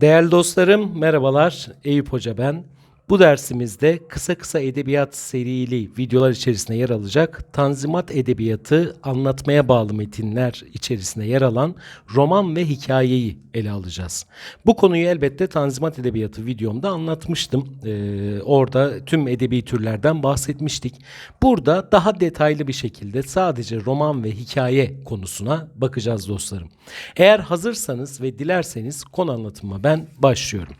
Değerli dostlarım, merhabalar. Eyüp Hoca ben. Bu dersimizde kısa kısa edebiyat serili videolar içerisinde yer alacak Tanzimat Edebiyatı anlatmaya bağlı metinler içerisinde yer alan roman ve hikayeyi ele alacağız. Bu konuyu elbette Tanzimat Edebiyatı videomda anlatmıştım. Ee, orada tüm edebi türlerden bahsetmiştik. Burada daha detaylı bir şekilde sadece roman ve hikaye konusuna bakacağız dostlarım. Eğer hazırsanız ve dilerseniz konu anlatıma ben başlıyorum.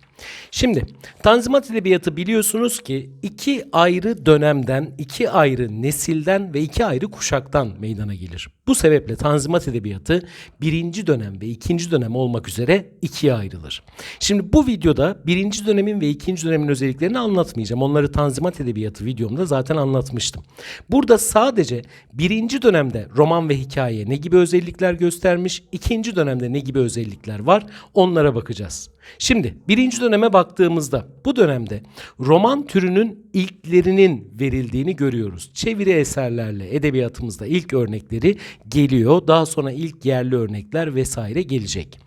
Şimdi Tanzimat Edebiyatı biliyorsunuz ki iki ayrı dönemden, iki ayrı nesilden ve iki ayrı kuşaktan meydana gelir. Bu sebeple Tanzimat Edebiyatı birinci dönem ve ikinci dönem olmak üzere ikiye ayrılır. Şimdi bu videoda birinci dönemin ve ikinci dönemin özelliklerini anlatmayacağım. Onları Tanzimat Edebiyatı videomda zaten anlatmıştım. Burada sadece birinci dönemde roman ve hikaye ne gibi özellikler göstermiş, ikinci dönemde ne gibi özellikler var onlara bakacağız. Şimdi birinci döneme baktığımızda bu dönemde roman türünün ilklerinin verildiğini görüyoruz. Çeviri eserlerle edebiyatımızda ilk örnekleri geliyor. Daha sonra ilk yerli örnekler vesaire gelecek.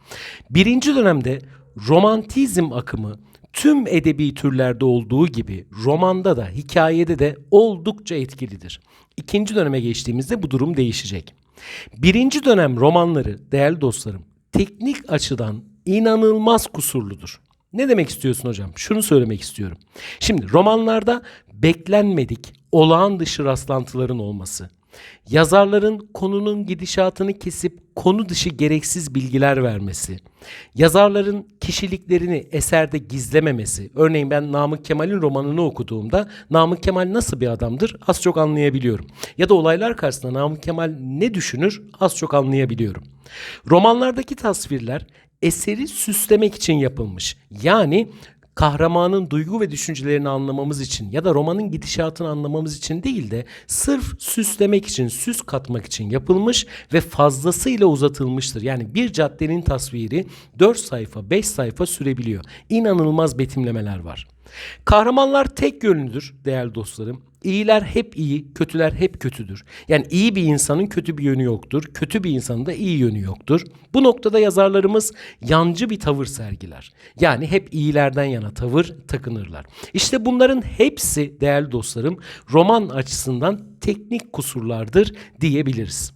Birinci dönemde romantizm akımı tüm edebi türlerde olduğu gibi romanda da hikayede de oldukça etkilidir. İkinci döneme geçtiğimizde bu durum değişecek. Birinci dönem romanları değerli dostlarım teknik açıdan inanılmaz kusurludur. Ne demek istiyorsun hocam? Şunu söylemek istiyorum. Şimdi romanlarda beklenmedik, olağan dışı rastlantıların olması, yazarların konunun gidişatını kesip konu dışı gereksiz bilgiler vermesi, yazarların kişiliklerini eserde gizlememesi. Örneğin ben Namık Kemal'in romanını okuduğumda Namık Kemal nasıl bir adamdır az çok anlayabiliyorum. Ya da olaylar karşısında Namık Kemal ne düşünür az çok anlayabiliyorum. Romanlardaki tasvirler eseri süslemek için yapılmış. Yani kahramanın duygu ve düşüncelerini anlamamız için ya da romanın gidişatını anlamamız için değil de sırf süslemek için, süs katmak için yapılmış ve fazlasıyla uzatılmıştır. Yani bir caddenin tasviri 4 sayfa, 5 sayfa sürebiliyor. İnanılmaz betimlemeler var. Kahramanlar tek yönlüdür değerli dostlarım. İyiler hep iyi, kötüler hep kötüdür. Yani iyi bir insanın kötü bir yönü yoktur, kötü bir insanın da iyi yönü yoktur. Bu noktada yazarlarımız yancı bir tavır sergiler. Yani hep iyilerden yana tavır takınırlar. İşte bunların hepsi değerli dostlarım roman açısından teknik kusurlardır diyebiliriz.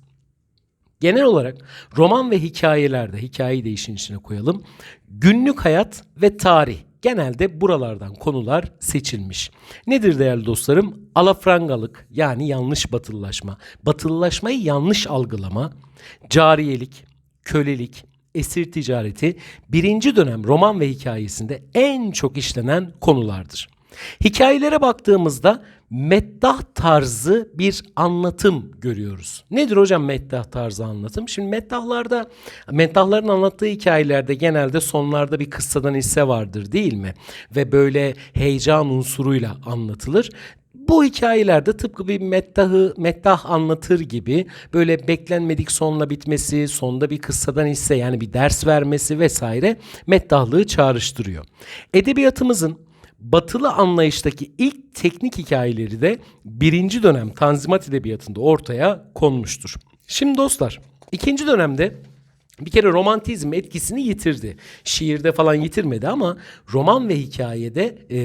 Genel olarak roman ve hikayelerde, hikayeyi de işin içine koyalım. Günlük hayat ve tarih genelde buralardan konular seçilmiş. Nedir değerli dostlarım? Alafrangalık yani yanlış batılılaşma, batılılaşmayı yanlış algılama, cariyelik, kölelik, esir ticareti birinci dönem roman ve hikayesinde en çok işlenen konulardır. Hikayelere baktığımızda meddah tarzı bir anlatım görüyoruz. Nedir hocam meddah tarzı anlatım? Şimdi meddahlarda, meddahların anlattığı hikayelerde genelde sonlarda bir kıssadan hisse vardır değil mi? Ve böyle heyecan unsuruyla anlatılır. Bu hikayelerde tıpkı bir meddahı, meddah anlatır gibi böyle beklenmedik sonla bitmesi, sonda bir kıssadan hisse yani bir ders vermesi vesaire meddahlığı çağrıştırıyor. Edebiyatımızın batılı anlayıştaki ilk teknik hikayeleri de birinci dönem Tanzimat Edebiyatı'nda ortaya konmuştur. Şimdi dostlar ikinci dönemde bir kere romantizm etkisini yitirdi. Şiirde falan yitirmedi ama roman ve hikayede e,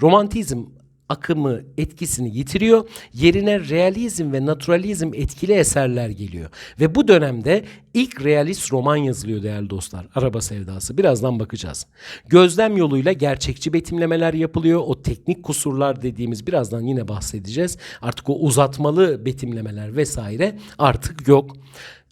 romantizm akımı etkisini yitiriyor. Yerine realizm ve naturalizm etkili eserler geliyor. Ve bu dönemde ilk realist roman yazılıyor değerli dostlar. Araba Sevdası. Birazdan bakacağız. Gözlem yoluyla gerçekçi betimlemeler yapılıyor. O teknik kusurlar dediğimiz birazdan yine bahsedeceğiz. Artık o uzatmalı betimlemeler vesaire artık yok.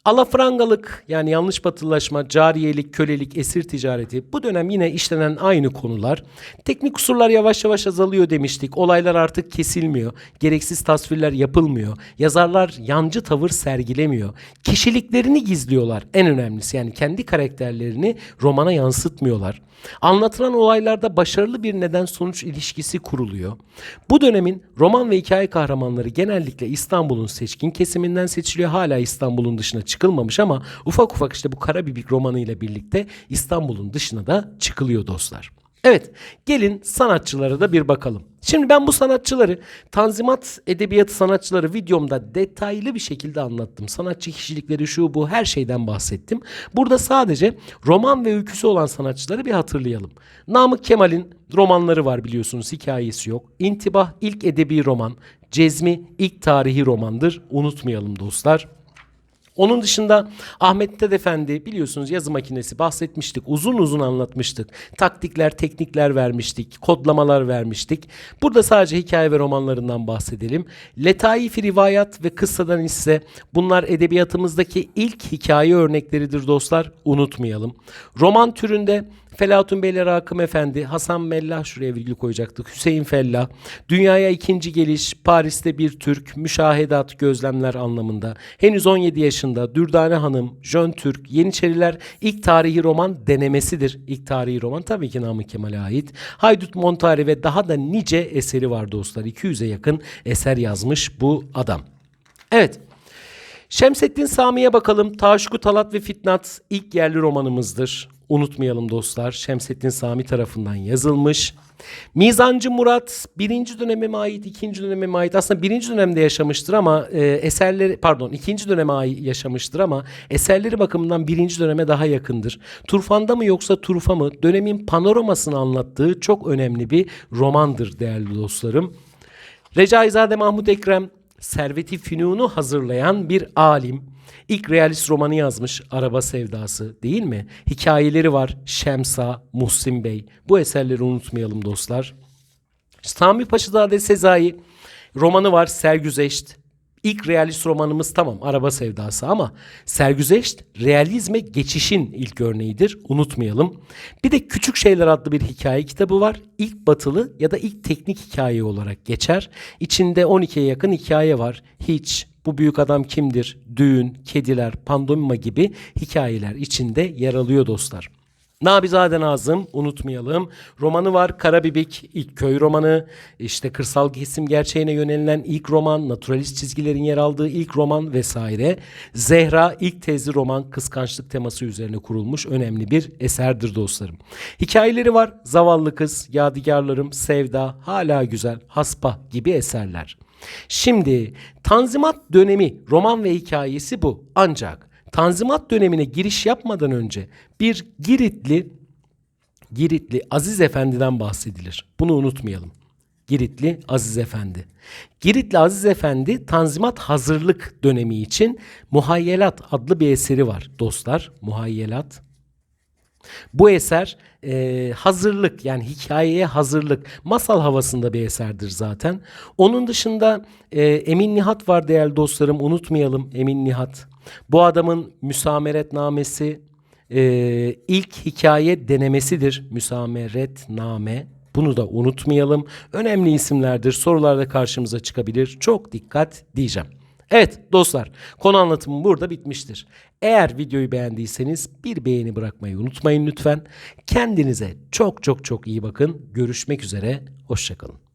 Alafrangalık yani yanlış batılılaşma, cariyelik, kölelik, esir ticareti bu dönem yine işlenen aynı konular. Teknik kusurlar yavaş yavaş azalıyor demiştik. Olaylar artık kesilmiyor. Gereksiz tasvirler yapılmıyor. Yazarlar yancı tavır sergilemiyor. Kişiliklerini gizliyorlar en önemlisi. Yani kendi karakterlerini romana yansıtmıyorlar. Anlatılan olaylarda başarılı bir neden sonuç ilişkisi kuruluyor. Bu dönemin roman ve hikaye kahramanları genellikle İstanbul'un seçkin kesiminden seçiliyor. Hala İstanbul'un dışına çıkılmamış ama ufak ufak işte bu Karabibik romanı ile birlikte İstanbul'un dışına da çıkılıyor dostlar. Evet, gelin sanatçılara da bir bakalım. Şimdi ben bu sanatçıları, Tanzimat Edebiyatı sanatçıları videomda detaylı bir şekilde anlattım. Sanatçı kişilikleri şu bu her şeyden bahsettim. Burada sadece roman ve öyküsü olan sanatçıları bir hatırlayalım. Namık Kemal'in romanları var biliyorsunuz hikayesi yok. İntibah ilk edebi roman, Cezmi ilk tarihi romandır. Unutmayalım dostlar. Onun dışında Ahmet Mithat Efendi biliyorsunuz yazı makinesi bahsetmiştik. Uzun uzun anlatmıştık. Taktikler, teknikler vermiştik. Kodlamalar vermiştik. Burada sadece hikaye ve romanlarından bahsedelim. Letaif-i Rivayat ve Kıssadan ise bunlar edebiyatımızdaki ilk hikaye örnekleridir dostlar. Unutmayalım. Roman türünde Felatun Beyler Akım Efendi, Hasan Mellah şuraya virgül koyacaktık. Hüseyin Fellah, Dünyaya ikinci geliş, Paris'te bir Türk, müşahedat, gözlemler anlamında. Henüz 17 yaşında Dürdane Hanım, Jön Türk, Yeniçeriler ilk tarihi roman denemesidir. İlk tarihi roman tabii ki Namık Kemal'e ait. Haydut Montari ve daha da nice eseri var dostlar. 200'e yakın eser yazmış bu adam. Evet. Şemsettin Sami'ye bakalım. Taşku Talat ve Fitnat ilk yerli romanımızdır. Unutmayalım dostlar. Şemsettin Sami tarafından yazılmış. Mizancı Murat birinci döneme ait, ikinci döneme ait? Aslında birinci dönemde yaşamıştır ama e, eserleri, pardon ikinci döneme ait yaşamıştır ama eserleri bakımından birinci döneme daha yakındır. Turfan'da mı yoksa Turfa mı? Dönemin panoramasını anlattığı çok önemli bir romandır değerli dostlarım. Recaizade Mahmut Ekrem Servet-i Fünun'u hazırlayan bir alim. İlk realist romanı yazmış Araba Sevdası değil mi? Hikayeleri var Şemsa, Muhsin Bey. Bu eserleri unutmayalım dostlar. Sami Paşazade Sezai romanı var Sergüzeşt. İlk realist romanımız tamam Araba Sevdası ama Sergüzeşt realizme geçişin ilk örneğidir. Unutmayalım. Bir de Küçük Şeyler adlı bir hikaye kitabı var. İlk batılı ya da ilk teknik hikaye olarak geçer. İçinde 12'ye yakın hikaye var. Hiç, bu büyük adam kimdir? Düğün, kediler, pandomima gibi hikayeler içinde yer alıyor dostlar. Nabizade Nazım unutmayalım. Romanı var Karabibik ilk köy romanı. İşte kırsal kesim gerçeğine yönelilen ilk roman. Naturalist çizgilerin yer aldığı ilk roman vesaire. Zehra ilk tezli roman kıskançlık teması üzerine kurulmuş önemli bir eserdir dostlarım. Hikayeleri var. Zavallı Kız, Yadigarlarım, Sevda, Hala Güzel, Haspa gibi eserler. Şimdi Tanzimat dönemi roman ve hikayesi bu. Ancak Tanzimat dönemine giriş yapmadan önce bir Giritli Giritli Aziz Efendi'den bahsedilir. Bunu unutmayalım. Giritli Aziz Efendi. Giritli Aziz Efendi Tanzimat hazırlık dönemi için Muhayyelat adlı bir eseri var dostlar. Muhayyelat. Bu eser e, hazırlık yani hikayeye hazırlık masal havasında bir eserdir zaten. Onun dışında e, Emin Nihat var değerli dostlarım unutmayalım Emin Nihat. Bu adamın müsameretnamesi e, ilk hikaye denemesidir. Müsameretname. Bunu da unutmayalım. Önemli isimlerdir. Sorularda karşımıza çıkabilir. Çok dikkat diyeceğim. Evet dostlar konu anlatımım burada bitmiştir. Eğer videoyu beğendiyseniz bir beğeni bırakmayı unutmayın lütfen. Kendinize çok çok çok iyi bakın. Görüşmek üzere. Hoşçakalın.